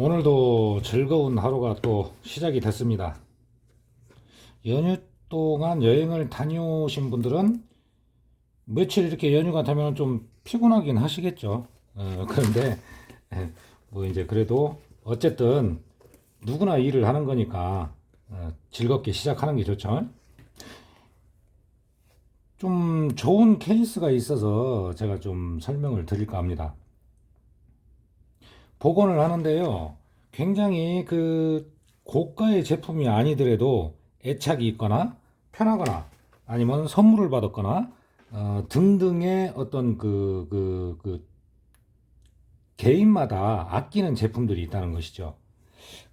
오늘도 즐거운 하루가 또 시작이 됐습니다. 연휴 동안 여행을 다녀오신 분들은 며칠 이렇게 연휴가 되면 좀 피곤하긴 하시겠죠. 어, 그런데 에, 뭐 이제 그래도 어쨌든 누구나 일을 하는 거니까 어, 즐겁게 시작하는 게 좋죠. 좀 좋은 케이스가 있어서 제가 좀 설명을 드릴까 합니다. 복원을 하는데요. 굉장히 그 고가의 제품이 아니더라도 애착이 있거나 편하거나 아니면 선물을 받았거나 어, 등등의 어떤 그, 그, 그 개인마다 아끼는 제품들이 있다는 것이죠.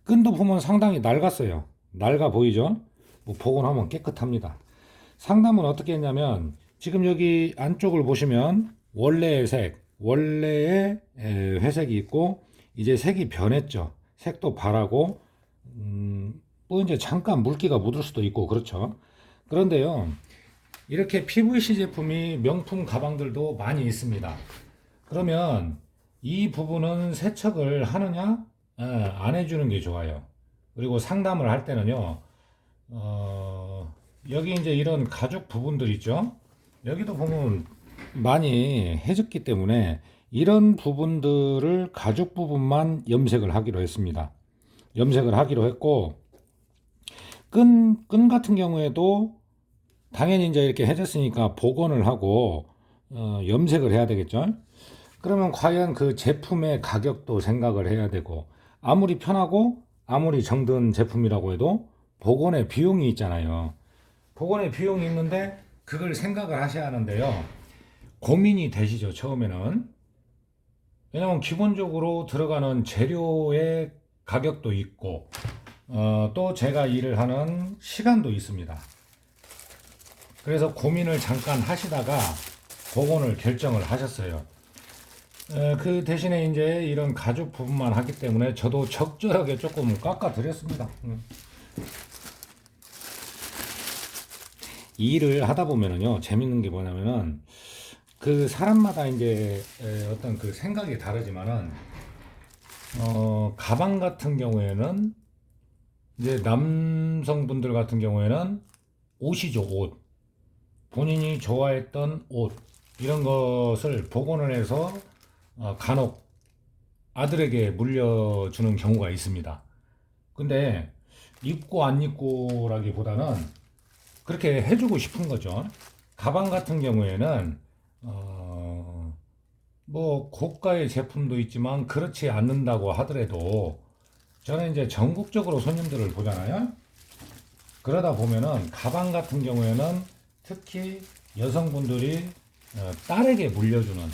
끈도 보면 상당히 낡았어요. 낡아 보이죠? 뭐 복원하면 깨끗합니다. 상담은 어떻게 했냐면 지금 여기 안쪽을 보시면 원래의 색, 원래의 에, 회색이 있고 이제 색이 변했죠. 색도 바라고 음, 뭐 이제 잠깐 물기가 묻을 수도 있고 그렇죠. 그런데요. 이렇게 PVC 제품이 명품 가방들도 많이 있습니다. 그러면 이 부분은 세척을 하느냐 에, 안 해주는 게 좋아요. 그리고 상담을 할 때는요. 어, 여기 이제 이런 가죽 부분들 있죠. 여기도 보면 많이 해졌기 때문에 이런 부분들을 가죽 부분만 염색을 하기로 했습니다. 염색을 하기로 했고 끈, 끈 같은 경우에도 당연히 이제 이렇게 해졌으니까 복원을 하고 어, 염색을 해야 되겠죠. 그러면 과연 그 제품의 가격도 생각을 해야 되고 아무리 편하고 아무리 정든 제품이라고 해도 복원의 비용이 있잖아요. 복원의 비용이 있는데 그걸 생각을 하셔야 하는데요. 고민이 되시죠, 처음에는. 왜냐면 기본적으로 들어가는 재료의 가격도 있고, 어, 또 제가 일을 하는 시간도 있습니다. 그래서 고민을 잠깐 하시다가 복원을 결정을 하셨어요. 에, 그 대신에 이제 이런 가죽 부분만 하기 때문에 저도 적절하게 조금 깎아 드렸습니다. 음. 이 일을 하다 보면은요 재밌는 게 뭐냐면은 그 사람마다 이제 에, 어떤 그 생각이 다르지만은 어 가방 같은 경우에는 이제 남성분들 같은 경우에는 옷이죠 옷 본인이 좋아했던 옷 이런 것을 복원을 해서 어, 간혹 아들에게 물려주는 경우가 있습니다. 근데 입고 안 입고라기보다는 그렇게 해주고 싶은 거죠. 가방 같은 경우에는 어, 뭐 고가의 제품도 있지만 그렇지 않는다고 하더라도 저는 이제 전국적으로 손님들을 보잖아요. 그러다 보면은 가방 같은 경우에는 특히 여성분들이 어, 딸에게 물려주는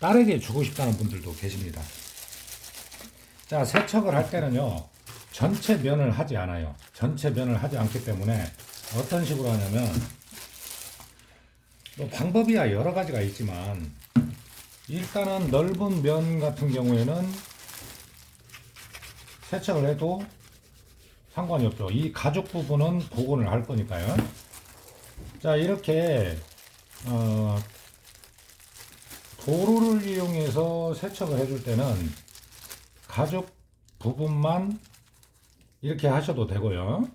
딸에게 주고 싶다는 분들도 계십니다. 자, 세척을 할 때는요, 전체 면을 하지 않아요. 전체 면을 하지 않기 때문에 어떤 식으로 하냐면, 뭐 방법이야 여러 가지가 있지만, 일단은 넓은 면 같은 경우에는 세척을 해도 상관이 없죠. 이 가죽 부분은 복원을 할 거니까요. 자, 이렇게, 어, 도로를 이용해서 세척을 해줄 때는 가죽 부분만 이렇게 하셔도 되고요.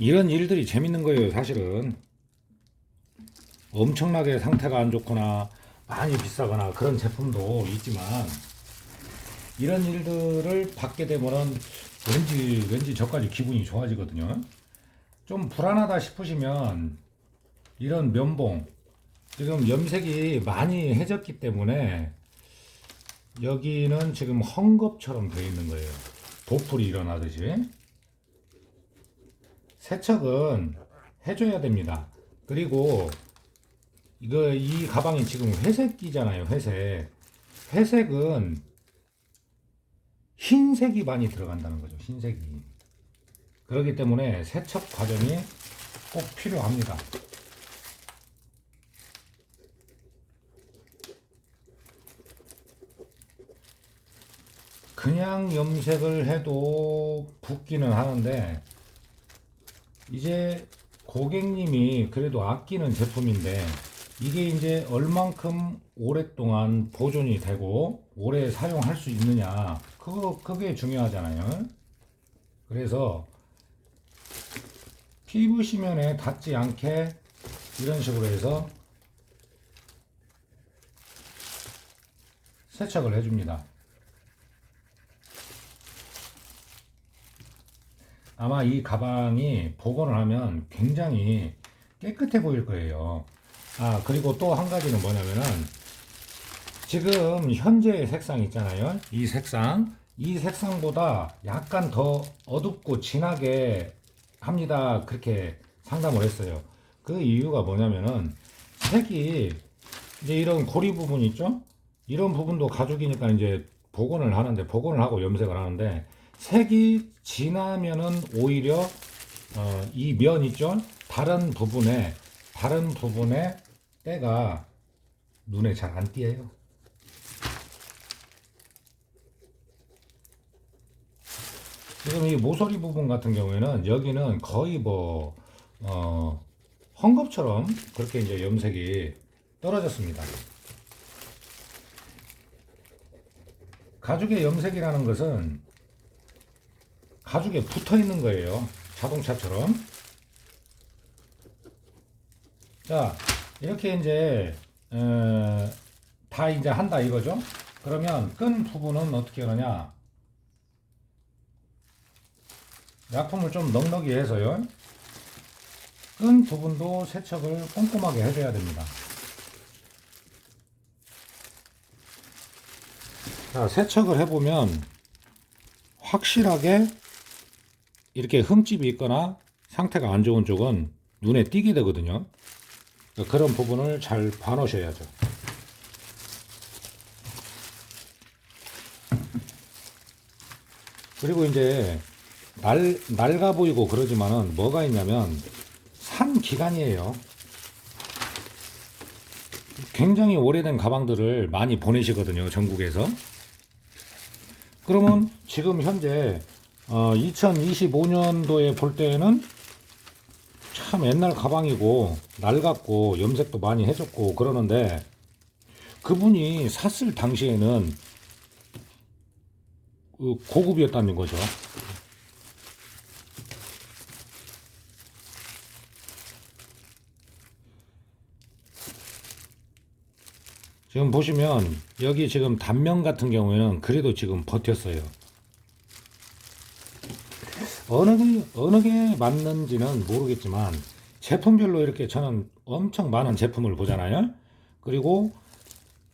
이런 일들이 재밌는 거예요, 사실은. 엄청나게 상태가 안 좋거나 많이 비싸거나 그런 제품도 있지만 이런 일들을 받게 되면은 왠지 왠지 저까지 기분이 좋아지거든요. 좀 불안하다 싶으시면 이런 면봉 지금 염색이 많이 해졌기 때문에 여기는 지금 헝겊처럼 되어 있는 거예요. 도풀이 일어나듯이 세척은 해줘야 됩니다. 그리고 이거 이 가방이 지금 회색이잖아요. 회색. 회색은 흰색이 많이 들어간다는 거죠. 흰색이. 그렇기 때문에 세척 과정이 꼭 필요합니다. 그냥 염색을 해도 붓기는 하는데 이제 고객님이 그래도 아끼는 제품인데 이게 이제 얼만큼 오랫동안 보존이 되고 오래 사용할 수 있느냐 그거 그게 중요하잖아요. 그래서 PVC면에 닿지 않게 이런 식으로 해서 세척을 해줍니다. 아마 이 가방이 복원을 하면 굉장히 깨끗해 보일 거예요. 아, 그리고 또 한 가지는 뭐냐면은 지금 현재의 색상 있잖아요. 이 색상. 이 색상보다 약간 더 어둡고 진하게 합니다. 그렇게 상담을 했어요. 그 이유가 뭐냐면은 색이 이제 이런 고리 부분 있죠? 이런 부분도 가죽이니까 이제 복원을 하는데 복원을 하고 염색을 하는데 색이 진하면은 오히려 어, 이면 있죠? 다른 부분에 다른 부분에 때가 눈에 잘 안 띄어요. 지금 이 모서리 부분 같은 경우에는 여기는 거의 뭐 어, 헝겊처럼 그렇게 이제 염색이 떨어졌습니다. 가죽의 염색이라는 것은 가죽에 붙어 있는 거예요. 자동차처럼. 자, 이렇게 이제 어, 다 이제 한다 이거죠. 그러면 끈 부분은 어떻게 하느냐? 약품을 좀 넉넉히 해서요. 끈 부분도 세척을 꼼꼼하게 해줘야 됩니다. 자, 세척을 해보면 확실하게 이렇게 흠집이 있거나 상태가 안 좋은 쪽은 눈에 띄게 되거든요. 그러니까 그런 부분을 잘 봐놓으셔야죠. 그리고 이제 날, 낡아 보이고 그러지만은 뭐가 있냐면 산 기간이에요. 굉장히 오래된 가방들을 많이 보내시거든요. 전국에서. 그러면 지금 현재 어, 2025년도에 볼 때에는 참 옛날 가방이고 낡았고 염색도 많이 해줬고 그러는데 그분이 샀을 당시에는 그 고급이었다는 거죠. 지금 보시면 여기 지금 단면 같은 경우에는 그래도 지금 버텼어요. 어느 게 어느 게 맞는지는 모르겠지만 제품별로 이렇게 저는 엄청 많은 제품을 보잖아요. 그리고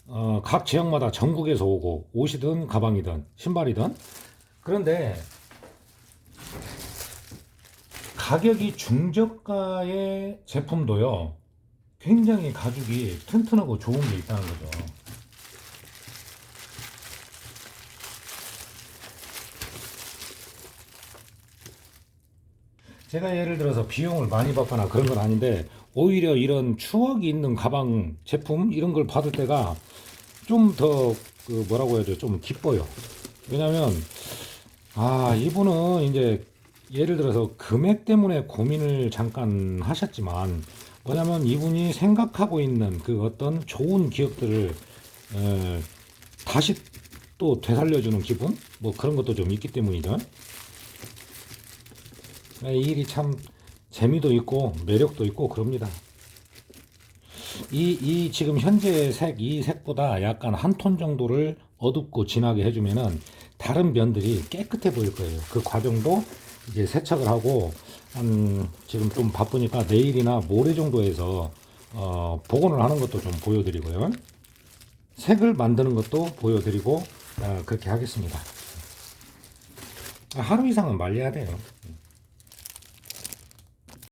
어, 각 지역마다 전국에서 오고 옷이든 가방이든 신발이든 그런데 가격이 중저가의 제품도요. 굉장히 가죽이 튼튼하고 좋은 게 있다는 거죠. 제가 예를 들어서 비용을 많이 받거나 그런 건 아닌데 오히려 이런 추억이 있는 가방 제품 이런 걸 받을 때가 좀 더 그 뭐라고 해야 돼요? 좀 기뻐요. 왜냐면 아 이분은 이제 예를 들어서 금액 때문에 고민을 잠깐 하셨지만 뭐냐면 이분이 생각하고 있는 그 어떤 좋은 기억들을 에, 다시 또 되살려주는 기분? 뭐 그런 것도 좀 있기 때문이죠. 네, 이 일이 참 재미도 있고 매력도 있고 그럽니다. 이, 이 지금 현재 색, 이 색보다 약간 한 톤 정도를 어둡고 진하게 해주면은 다른 면들이 깨끗해 보일 거예요. 그 과정도 이제 세척을 하고 한 지금 좀 바쁘니까 내일이나 모레 정도에서 어, 복원을 하는 것도 좀 보여드리고요. 색을 만드는 것도 보여드리고 어, 그렇게 하겠습니다. 하루 이상은 말려야 돼요.